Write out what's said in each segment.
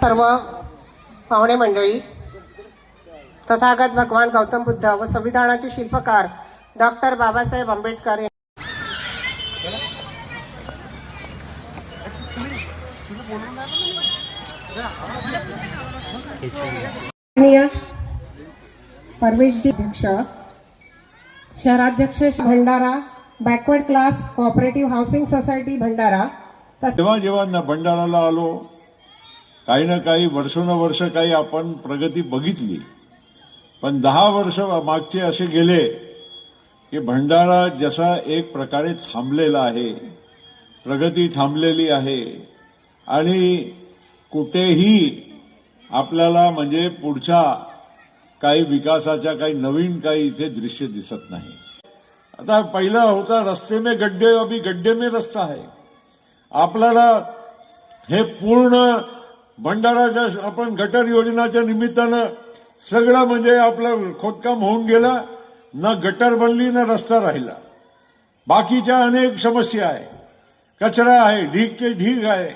सर्व पाहुणे मंडळी तथागत भगवान गौतम बुद्ध व संविधानाचे शिल्पकार डॉक्टर बाबासाहेब आंबेडकर परवेशजी अध्यक्ष शहराध्यक्ष Bhandara backward class cooperative housing society Bhandara तसेच जेव्हा जेव्हा भंडाराला आलो काही ना काही वर्षोनवर्ष काही आपण प्रगती बघितली. पण दहा वर्ष मागचे असे गेले की भंडारा जसा एक प्रकारे थांबलेला आहे प्रगती थांबलेली आहे आणि कुठेही आपल्याला म्हणजे पुढच्या काही विकासाच्या काही नवीन काही इथे दृश्य दिसत नाही. आता पहिला होता रस्ते में गड्डे अभी गड्डे में रस्ता आहे आपल्याला हे पूर्ण भंडाराच्या आपण गटर योजनाच्या निमित्तानं सगळं म्हणजे आपलं खोदकाम होऊन गेलं ना गटर बनली ना रस्ता राहिला. बाकीच्या अनेक समस्या आहे. कचरा आहे ढीगचे ढीग आहे.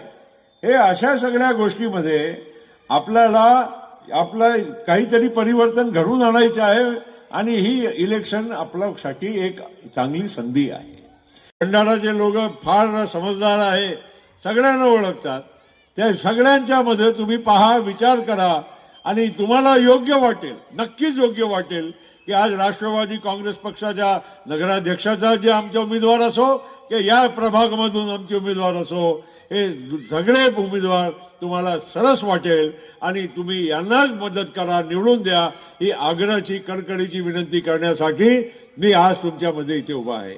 हे अशा सगळ्या गोष्टीमध्ये आपल्याला आपलं काहीतरी परिवर्तन घडून आणायचं आहे आणि ही इलेक्शन आपल्यासाठी एक चांगली संधी आहे. भंडाराचे लोक फार समजदार आहे. सगळ्यांना ओळखतात. त्या सगळ्यांच्या मध्ये तुम्ही पहा विचार करा आणि तुम्हाला योग्य वाटेल नक्कीच योग्य वाटेल की आज राष्ट्रवादी काँग्रेस पक्षाच्या नगराध्यक्षाचा जे आमचे उमेदवार असो की या प्रभागामधून आमचे उमेदवार असो हे सगळे उमेदवार तुम्हाला सरस वाटेल आणि तुम्ही यांनाच मदत करा निवडून द्या ही आग्रहाची कडकडीची विनंती करण्यासाठी मी आज तुमच्यामध्ये इथे उभा आहे.